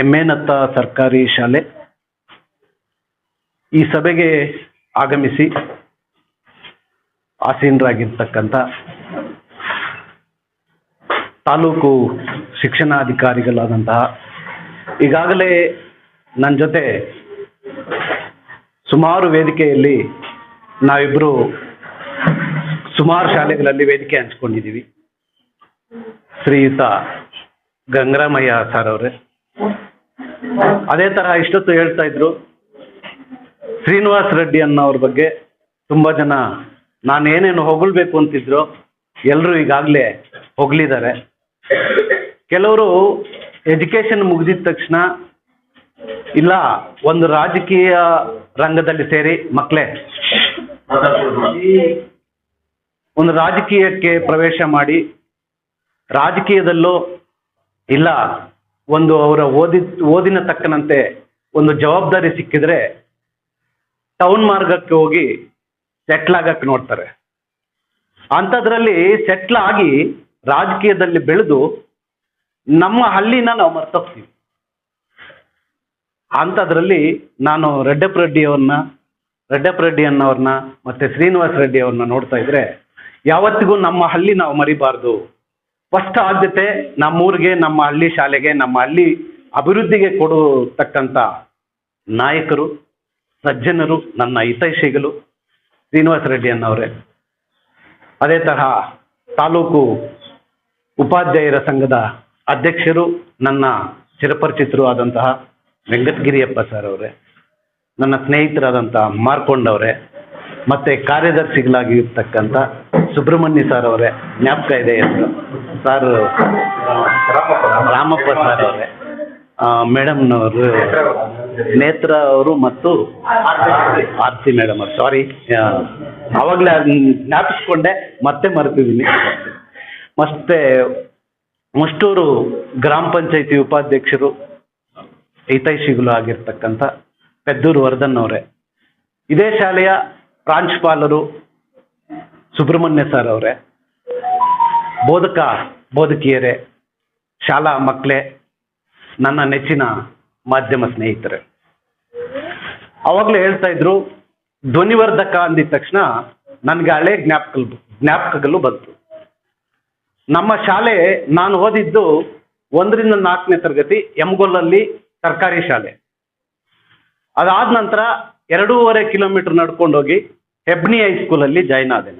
ಎಮ್ಮೆನತ್ತ ಸರ್ಕಾರಿ ಶಾಲೆ. ಈ ಸಭೆಗೆ ಆಗಮಿಸಿ ಆಸೀನರಾಗಿರ್ತಕ್ಕಂಥ ತಾಲೂಕು ಶಿಕ್ಷಣಾಧಿಕಾರಿಗಳಾದಂತಹ ಈಗಾಗಲೇ ನನ್ನ ಜೊತೆ ಸುಮಾರು ವೇದಿಕೆಯಲ್ಲಿ ನಾವಿಬ್ಬರು ಸುಮಾರು ಶಾಲೆಗಳಲ್ಲಿ ವೇದಿಕೆ ಹಂಚ್ಕೊಂಡಿದ್ದೀವಿ. ಶ್ರೀಯುತ ಗಂಗರಾಮಯ್ಯ ಸರ್ ಅವರೇ. ಅದೇ ತರಹ ಇಷ್ಟೊತ್ತು ಹೇಳ್ತಾ ಇದ್ರು. ಶ್ರೀನಿವಾಸ್ ರೆಡ್ಡಿ ಅನ್ನೋರ ಬಗ್ಗೆ ತುಂಬಾ ಜನ ನಾನು ಏನೇನು ಹೊಗಳ್ಬೇಕು ಅಂತಿದ್ರು ಎಲ್ಲರೂ ಈಗಾಗ್ಲೇ ಹೊಗಳಿದ್ದಾರೆ ಕೆಲವರು ಎಜುಕೇಶನ್ ಮುಗಿದಿದ ತಕ್ಷಣ ಇಲ್ಲ, ಒಂದು ರಾಜಕೀಯ ರಂಗದಲ್ಲಿ ಸೇರಿ ಮಕ್ಕಳೇ ಒಂದು ರಾಜಕೀಯಕ್ಕೆ ಪ್ರವೇಶ ಮಾಡಿ ರಾಜಕೀಯದಲ್ಲೂ ಇಲ್ಲ ಒಂದು ಅವರ ಓದಿ, ಓದಿನ ತಕ್ಕನಂತೆ ಒಂದು ಜವಾಬ್ದಾರಿ ಸಿಕ್ಕಿದ್ರೆ ಟೌನ್ ಮಾರ್ಗಕ್ಕೆ ಹೋಗಿ ಸೆಟ್ಲ್ ಆಗಕ್ಕೆ ನೋಡ್ತಾರೆ. ಅಂಥದ್ರಲ್ಲಿ ಸೆಟ್ಲ್ ಆಗಿ ರಾಜಕೀಯದಲ್ಲಿ ಬೆಳೆದು ನಮ್ಮ ಹಳ್ಳಿನ ನಾವು ಮರ್ತೋಗ್ತೀವಿ. ಅಂಥದ್ರಲ್ಲಿ ನಾನು ರೆಡ್ಡಪ್ಪ ರೆಡ್ಡಿ ಅವ್ರನ್ನ, ರೆಡ್ಡಪ್ಪ ರೆಡ್ಡಿ ಮತ್ತೆ ಶ್ರೀನಿವಾಸ್ ರೆಡ್ಡಿ ಅವ್ರನ್ನ ನೋಡ್ತಾ ಇದ್ರೆ ಯಾವತ್ತಿಗೂ ನಮ್ಮ ಹಳ್ಳಿ ನಾವು ಮರಿಬಾರ್ದು. ಫಸ್ಟ್ ಆದ್ಯತೆ ನಮ್ಮೂರಿಗೆ, ನಮ್ಮ ಹಳ್ಳಿ ಶಾಲೆಗೆ, ನಮ್ಮ ಹಳ್ಳಿ ಅಭಿವೃದ್ಧಿಗೆ ಕೊಡತಕ್ಕಂಥ ನಾಯಕರು, ಸಜ್ಜನರು, ನನ್ನ ಹಿತೈಷಿಗಳು ಶ್ರೀನಿವಾಸ ರೆಡ್ಡಿ ಅನ್ನವರೇ ಅದೇ ತರಹ ತಾಲೂಕು ಉಪಾಧ್ಯಾಯರ ಸಂಘದ ಅಧ್ಯಕ್ಷರು, ನನ್ನ ಚಿರಪರಿಚಿತರು ಆದಂತಹ ವೆಂಕಟಗಿರಿಯಪ್ಪ ಸರ್ ಅವರೇ. ನನ್ನ ಸ್ನೇಹಿತರಾದಂತಹ ಮಾರ್ಕೊಂಡವ್ರೆ ಮತ್ತೆ ಕಾರ್ಯದರ್ಶಿಗಳಾಗಿರ್ತಕ್ಕಂಥ ಸುಬ್ರಹ್ಮಣ್ಯ ಸರ್ ಅವರೇ, ಜ್ಞಾಪಕ ಇದೆ ಎಂದು ಸರ್ ರಾಮಪ್ಪ ಸರ್ ಅವರೇ. ಮೇಡಮ್ನವರು, ನೇತ್ರ ಅವರು ಮತ್ತು ಆರ್ತಿ ಮೇಡಮ್ ಅವರು. ಸಾರಿ ಆವಾಗಲೇ ಜ್ಞಾಪಿಸ್ಕೊಂಡೆ, ಮತ್ತೆ ಮರೆತಿದ್ದೀನಿ. ಮತ್ತೆ ಮಷ್ಟೂರು ಗ್ರಾಮ ಪಂಚಾಯತಿ ಉಪಾಧ್ಯಕ್ಷರು ಹಿತೈಷಿಗಳು ಆಗಿರ್ತಕ್ಕಂಥ ಪೆದ್ದೂರು ವರ್ಧನ್ ಅವರೇ. ಇದೇ ಶಾಲೆಯ ಪ್ರಾಂಶುಪಾಲರು ಸುಬ್ರಹ್ಮಣ್ಯ ಸರ್ ಅವರೇ, ಬೋಧಕ, ಬೋಧಕಿಯರೇ, ಶಾಲಾ ಮಕ್ಕಳೇ ನನ್ನ ನೆಚ್ಚಿನ ಮಾಧ್ಯಮ ಸ್ನೇಹಿತರೆ. ಅವಾಗಲೇ ಹೇಳ್ತಾ ಇದ್ರು, ಧ್ವನಿವರ್ಧಕ ಅಂದಿದ ತಕ್ಷಣ ನನಗೆ ಹಳೆ ಜ್ಞಾಪಕ ಜ್ಞಾಪಕಗಳು ಬಂತು. ನಮ್ಮ ಶಾಲೆ, ನಾನು ಓದಿದ್ದು ಒಂದರಿಂದ ನಾಲ್ಕನೇ ತರಗತಿ ಎಮ್ಗೊಲ್ಲಲ್ಲಿ ಸರ್ಕಾರಿ ಶಾಲೆ. ಅದಾದ ನಂತರ ಎರಡೂವರೆ ಕಿಲೋಮೀಟರ್ ನಡ್ಕೊಂಡು ಹೋಗಿ ಹೆಬ್ನಿ ಹೈಸ್ಕೂಲಲ್ಲಿ ಜಾಯ್ನ್ ಆದೆ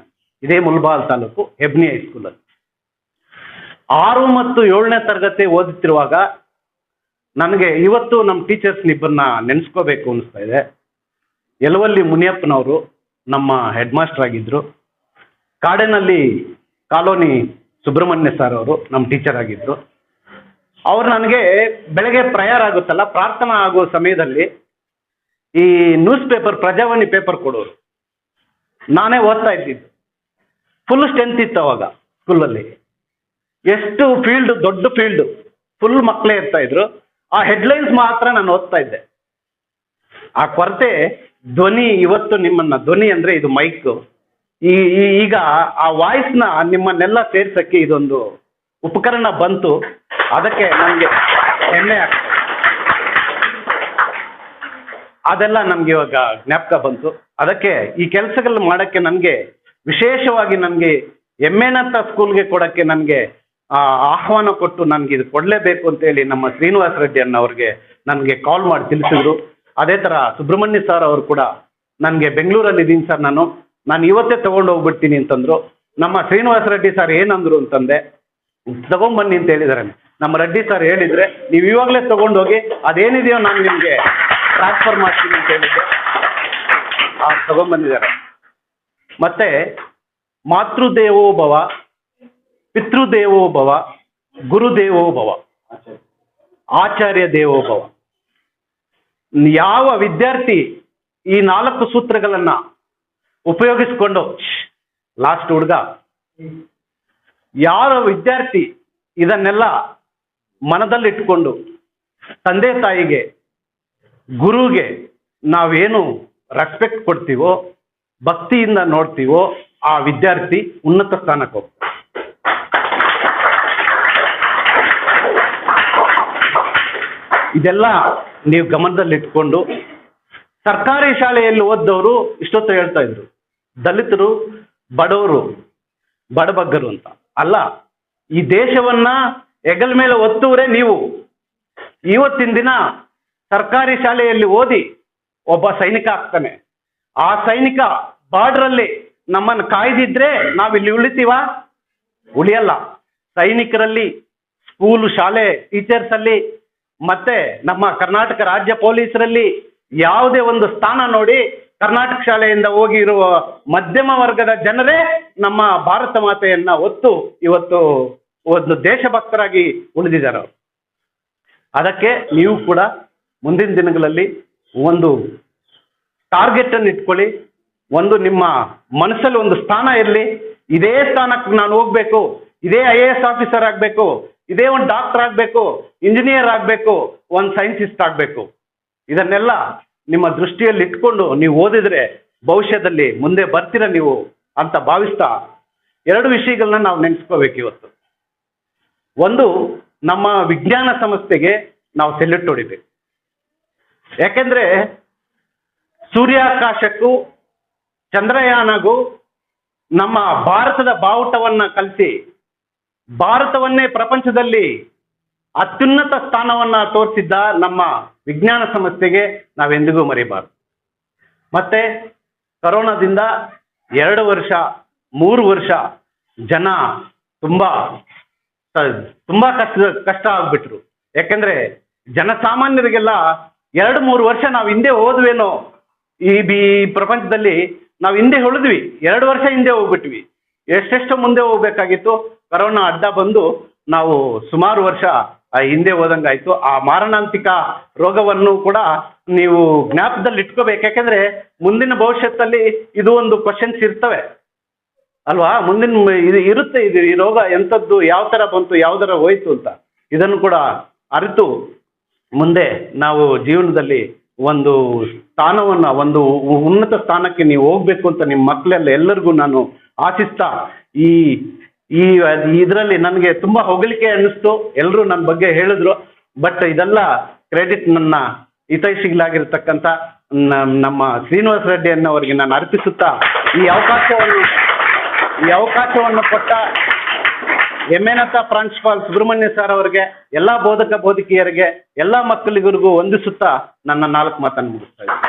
ಇದೇ ಮುಲ್ಬಾಲ್ ತಾಲೂಕು ಹೆಬ್ನಿ ಹೈಸ್ಕೂಲಲ್ಲಿ ಆರು ಮತ್ತು ಏಳನೇ ತರಗತಿ ಓದುತ್ತಿರುವಾಗ ನನಗೆ ಇವತ್ತು ನಮ್ಮ ಟೀಚರ್ಸ್ ಇಬ್ಬರನ್ನ ನೆನೆಸ್ಕೋಬೇಕು ಅನಿಸ್ತಾ ಇದೆ. ಎಲ್ವಲ್ಲಿ ಮುನಿಯಪ್ಪನವರು ನಮ್ಮ ಹೆಡ್ ಮಾಸ್ಟರ್ ಆಗಿದ್ದರು ಕಾಡಿನಲ್ಲಿ ಕಾಲೋನಿ ಸುಬ್ರಹ್ಮಣ್ಯ ಸರ್ ಅವರು ನಮ್ಮ ಟೀಚರ್ ಆಗಿದ್ದರು ಅವ್ರು ನನಗೆ ಬೆಳಗ್ಗೆ ಪ್ರಯಾರ ಆಗುತ್ತಲ್ಲ, ಪ್ರಾರ್ಥನಾ ಆಗೋ ಸಮಯದಲ್ಲಿ ಈ ನ್ಯೂಸ್ ಪೇಪರ್ ಪ್ರಜಾವಾಣಿ ಪೇಪರ್ ಕೊಡೋರು. ನಾನೇ ಓದ್ತಾ ಇದ್ದಿದ್ದು ಫುಲ್ ಸ್ಟ್ರೆಂತ್ ಇತ್ತು ಅವಾಗ ಸ್ಕೂಲಲ್ಲಿ ಎಷ್ಟು ಫೀಲ್ಡ್ ದೊಡ್ಡ ಫೀಲ್ಡ್ ಫುಲ್ ಮಕ್ಕಳೇ ಇರ್ತಾ ಇದ್ರು. ಆ ಹೆಡ್ಲೈನ್ಸ್ ಮಾತ್ರ ನಾನು ಓದ್ತಾ ಇದ್ದೆ. ಆ ಕೊರತೆ, ಧ್ವನಿ ಇವತ್ತು ನಿಮ್ಮನ್ನ, ಧ್ವನಿ ಅಂದ್ರೆ ಇದು ಮೈಕ್ ಈ ಈಗ ಆ ವಾಯ್ಸ್ನ ನಿಮ್ಮನ್ನೆಲ್ಲ ಸೇರ್ಸಕ್ಕೆ ಇದೊಂದು ಉಪಕರಣ ಬಂತು. ಅದಕ್ಕೆ ನಮ್ಗೆ ಹೆಮ್ಮೆ ಆಗ್ತದೆ ಅದೆಲ್ಲ ನಮ್ಗೆ ಇವಾಗ ಜ್ಞಾಪಕ ಬಂತು. ಅದಕ್ಕೆ ಈ ಕೆಲಸಗಳು ಮಾಡಕ್ಕೆ ನನಗೆ, ವಿಶೇಷವಾಗಿ ನನಗೆ ಎಮ್ಮೆನಂತ ಸ್ಕೂಲ್ಗೆ ಕೊಡಕ್ಕೆ ನನಗೆ ಆಹ್ವಾನ ಕೊಟ್ಟು ನನಗೆ ಇದು ಕೊಡಲೇಬೇಕು ಅಂತೇಳಿ ನಮ್ಮ ಶ್ರೀನಿವಾಸ ರೆಡ್ಡಿ ಅನ್ನೋರಿಗೆ ನನಗೆ ಕಾಲ್ ಮಾಡಿ ತಿಳಿಸಿದ್ರು. ಅದೇ ಥರ ಸುಬ್ರಹ್ಮಣ್ಯ ಸರ್ ಅವರು ಕೂಡ ನನಗೆ ಬೆಂಗಳೂರಲ್ಲಿ ಇದ್ದೀನಿ ಸರ್ ನಾನು. ನಾನು ಇವತ್ತೇ ತಗೊಂಡು ಹೋಗ್ಬಿಡ್ತೀನಿ ಅಂತಂದ್ರು. ನಮ್ಮ ಶ್ರೀನಿವಾಸ ರೆಡ್ಡಿ ಸರ್ ಏನಂದ್ರು ಅಂತಂದೆ ತಗೊಂಬನ್ನಿ ಅಂತ ಹೇಳಿದ್ದಾರೆ ನಮ್ಮ ರೆಡ್ಡಿ ಸರ್ ಹೇಳಿದ್ರೆ, ನೀವು ಇವಾಗಲೇ ತಗೊಂಡೋಗಿ ಅದೇನಿದೆಯೋ ನಾನು ನಿಮಗೆ ಟ್ರಾನ್ಸ್ಫರ್ ಮಾಡ್ತೀನಿ ಅಂತ ಹೇಳಿದ್ದೆ ಆ ತಗೊಂಬಂದಿದ್ದಾರೆ ಮತ್ತೆ ಮಾತೃದೇವೋ ಭವ, ಪಿತೃದೇವೋ ಭವ, ಗುರುದೇವೋ ಭವ, ಆಚಾರ್ಯ ದೇವೋಭವ ಯಾವ ವಿದ್ಯಾರ್ಥಿ ಈ ನಾಲ್ಕು ಸೂತ್ರಗಳನ್ನ ಉಪಯೋಗಿಸ್ಕೊಂಡು ಲಾಸ್ಟ್ ಹುಡುಗ, ಯಾರ ವಿದ್ಯಾರ್ಥಿ ಇದನ್ನೆಲ್ಲ ಮನದಲ್ಲಿಟ್ಕೊಂಡು ತಂದೆ ತಾಯಿಗೆ, ಗುರುಗೆ ನಾವೇನು ರೆಸ್ಪೆಕ್ಟ್ ಕೊಡ್ತೀವೋ, ಭಕ್ತಿಯಿಂದ ನೋಡ್ತೀವೋ, ಆ ವಿದ್ಯಾರ್ಥಿ ಉನ್ನತ ಸ್ಥಾನಕ್ಕೆ ಹೋಗ್ತಾರೆ ಇದೆಲ್ಲ ನೀವು ಗಮನದಲ್ಲಿಟ್ಕೊಂಡು, ಸರ್ಕಾರಿ ಶಾಲೆಯಲ್ಲಿ ಓದ್ದವರು ಇಷ್ಟೊತ್ತು ಹೇಳ್ತಾ ಇದ್ರು. ದಲಿತರು, ಬಡವರು, ಬಡಬಗ್ಗರು ಅಂತ. ಅಲ್ಲ, ಈ ದೇಶವನ್ನ ಹೆಗಲ ಮೇಲೆ ಒತ್ತುವರೆ ನೀವು. ಇವತ್ತಿನ ದಿನ ಸರ್ಕಾರಿ ಶಾಲೆಯಲ್ಲಿ ಓದಿ ಒಬ್ಬ ಸೈನಿಕ ಆಗ್ತಾನೆ. ಆ ಸೈನಿಕ ಬಾರ್ಡ್ರಲ್ಲಿ ನಮ್ಮನ್ನು ಕಾಯ್ದಿದ್ರೆ ನಾವಿಲ್ಲಿ ಉಳಿತೀವ? ಉಳಿಯಲ್ಲ. ಸೈನಿಕರಲ್ಲಿ ಸ್ಕೂಲು ಶಾಲೆ ಟೀಚರ್ಸ್ ಅಲ್ಲಿ, ಮತ್ತೆ ನಮ್ಮ ಕರ್ನಾಟಕ ರಾಜ್ಯ ಪೊಲೀಸರಲ್ಲಿ ಯಾವುದೇ ಒಂದು ಸ್ಥಾನ ನೋಡಿ ಕರ್ನಾಟಕ ಶಾಲೆಯಿಂದ ಹೋಗಿರುವ ಮಧ್ಯಮ ವರ್ಗದ ಜನರೇ ನಮ್ಮ ಭಾರತ ಮಾತೆಯನ್ನ ಒತ್ತು ಇವತ್ತು ಒಂದು ದೇಶಭಕ್ತರಾಗಿ ಉಳಿದಿದ್ದಾರೆ. ಅದಕ್ಕೆ ನೀವು ಕೂಡ ಮುಂದಿನ ದಿನಗಳಲ್ಲಿ ಒಂದು ಟಾರ್ಗೆಟ್ ಅನ್ನು ಇಟ್ಕೊಳ್ಳಿ. ಒಂದು ನಿಮ್ಮ ಮನಸ್ಸಲ್ಲಿ ಒಂದು ಸ್ಥಾನ ಇರಲಿ. ಇದೇ ಸ್ಥಾನಕ್ಕೆ ನಾನು ಹೋಗ್ಬೇಕು. ಇದೇ ಐ ಎ ಎಸ್ ಆಫೀಸರ್ ಆಗಬೇಕು. ಇದೇ ಒಂದು ಡಾಕ್ಟರ್ ಆಗಬೇಕು. ಇಂಜಿನಿಯರ್ ಆಗಬೇಕು. ಒಂದು ಸೈಂಟಿಸ್ಟ್ ಆಗಬೇಕು. ಇದನ್ನೆಲ್ಲ ನಿಮ್ಮ ದೃಷ್ಟಿಯಲ್ಲಿ ಇಟ್ಕೊಂಡು ನೀವು ಓದಿದ್ರೆ ಭವಿಷ್ಯದಲ್ಲಿ ಮುಂದೆ ಬರ್ತೀರ ನೀವು ಅಂತ ಭಾವಿಸ್ತಾ ಎರಡು ವಿಷಯಗಳನ್ನ ನಾವು ನೆನೆಸ್ಕೋಬೇಕು ಇವತ್ತು. ಒಂದು, ನಮ್ಮ ವಿಜ್ಞಾನ ಸಂಸ್ಥೆಗೆ ನಾವು ಸೆಲ್ಯೂಟ್ ಹೊಡಿಬೇಕು. ಯಾಕೆಂದ್ರೆ ಸೂರ್ಯಾಕಾಶಕ್ಕೂ ಚಂದ್ರಯಾನಗೂ ನಮ್ಮ ಭಾರತದ ಬಾವುಟವನ್ನ ಕಲಿಸಿ ಭಾರತವನ್ನೇ ಪ್ರಪಂಚದಲ್ಲಿ ಅತ್ಯುನ್ನತ ಸ್ಥಾನವನ್ನ ತೋರಿಸಿದ್ದ ನಮ್ಮ ವಿಜ್ಞಾನ ಸಂಸ್ಥೆಗೆ ನಾವೆಂದಿಗೂ ಮರಿಬಾರ್ದು. ಮತ್ತೆ ಕರೋನಾದಿಂದ ಎರಡು ವರ್ಷ, ಮೂರು ವರ್ಷ ಜನ ತುಂಬಾ ತುಂಬಾ ಕಷ್ಟ ಕಷ್ಟ ಆಗ್ಬಿಟ್ರು. ಯಾಕೆಂದ್ರೆ ಜನಸಾಮಾನ್ಯರಿಗೆಲ್ಲ ಎರಡು ಮೂರು ವರ್ಷ ನಾವು ಹಿಂದೆ ಹೋದ್ವೇನೋ ಈ ಬಿ ಪ್ರಪಂಚದಲ್ಲಿ ನಾವು ಹಿಂದೆ ಉಳಿದ್ವಿ. ಎರಡು ವರ್ಷ ಹಿಂದೆ ಹೋಗ್ಬಿಟ್ವಿ. ಎಷ್ಟೆಷ್ಟು ಮುಂದೆ ಹೋಗ್ಬೇಕಾಗಿತ್ತು. ಕರೋನಾ ಅಡ್ಡ ಬಂದು ನಾವು ಸುಮಾರು ವರ್ಷ ಹಿಂದೆ ಹೋದಂಗಾಯ್ತು. ಆ ಮಾರಣಾಂತಿಕ ರೋಗವನ್ನು ಕೂಡ ನೀವು ಜ್ಞಾಪದಲ್ಲಿ ಇಟ್ಕೋಬೇಕು ಯಾಕೆಂದ್ರೆ ಮುಂದಿನ ಭವಿಷ್ಯತ್ತಲ್ಲಿ ಇದು ಒಂದು ಕ್ವಶನ್ಸ್ ಇರ್ತವೆ. ಅಲ್ವಾ? ಮುಂದಿನ ಇದು ಇರುತ್ತೆ. ಇದು ಈ ರೋಗ ಎಂಥದ್ದು, ಯಾವ ಥರ ಬಂತು, ಯಾವ ಥರ ಹೋಯ್ತು ಅಂತ. ಇದನ್ನು ಕೂಡ ಅರಿತು ಮುಂದೆ ನಾವು ಜೀವನದಲ್ಲಿ ಒಂದು ಸ್ಥಾನವನ್ನ, ಒಂದು ಉನ್ನತ ಸ್ಥಾನಕ್ಕೆ ನೀವು ಹೋಗ್ಬೇಕು ಅಂತ ನಿಮ್ಮ ಮಕ್ಕಳೆಲ್ಲ ಎಲ್ಲರಿಗೂ ನಾನು ಆಶಿಸ್ತಾ, ಈ ಈ ಇದರಲ್ಲಿ ನನಗೆ ತುಂಬಾ ಹೊಗಳಿಕೆ ಅನ್ನಿಸ್ತು. ಎಲ್ಲರೂ ನನ್ನ ಬಗ್ಗೆ ಹೇಳಿದ್ರು. ಬಟ್ ಇದೆಲ್ಲ ಕ್ರೆಡಿಟ್ ನನ್ನ ಹಿತೈಷಿಗಳಾಗಿರ್ತಕ್ಕಂಥ ನಮ್ಮ ಶ್ರೀನಿವಾಸ ರೆಡ್ಡಿ ಅನ್ನೋರಿಗೆ ನಾನು ಅರ್ಪಿಸುತ್ತಾ, ಈ ಅವಕಾಶವನ್ನು ಈ ಅವಕಾಶವನ್ನು ಕೊಟ್ಟ ಎಮ್ಮೆನತ ಪ್ರಾಂಶುಪಾಲ್ ಸುಬ್ರಹ್ಮಣ್ಯ ಸರ್ ಅವರಿಗೆ, ಎಲ್ಲಾ ಬೋಧಕ ಬೋಧಕಿಯರಿಗೆ, ಎಲ್ಲಾ ಮಕ್ಕಳಿಗರಿಗೂ ವಂದಿಸುತ್ತಾ ನನ್ನ ನಾಲ್ಕು ಮಾತನ್ನು ಮುಗಿಸ್ತಾ ಇದ್ದೀನಿ.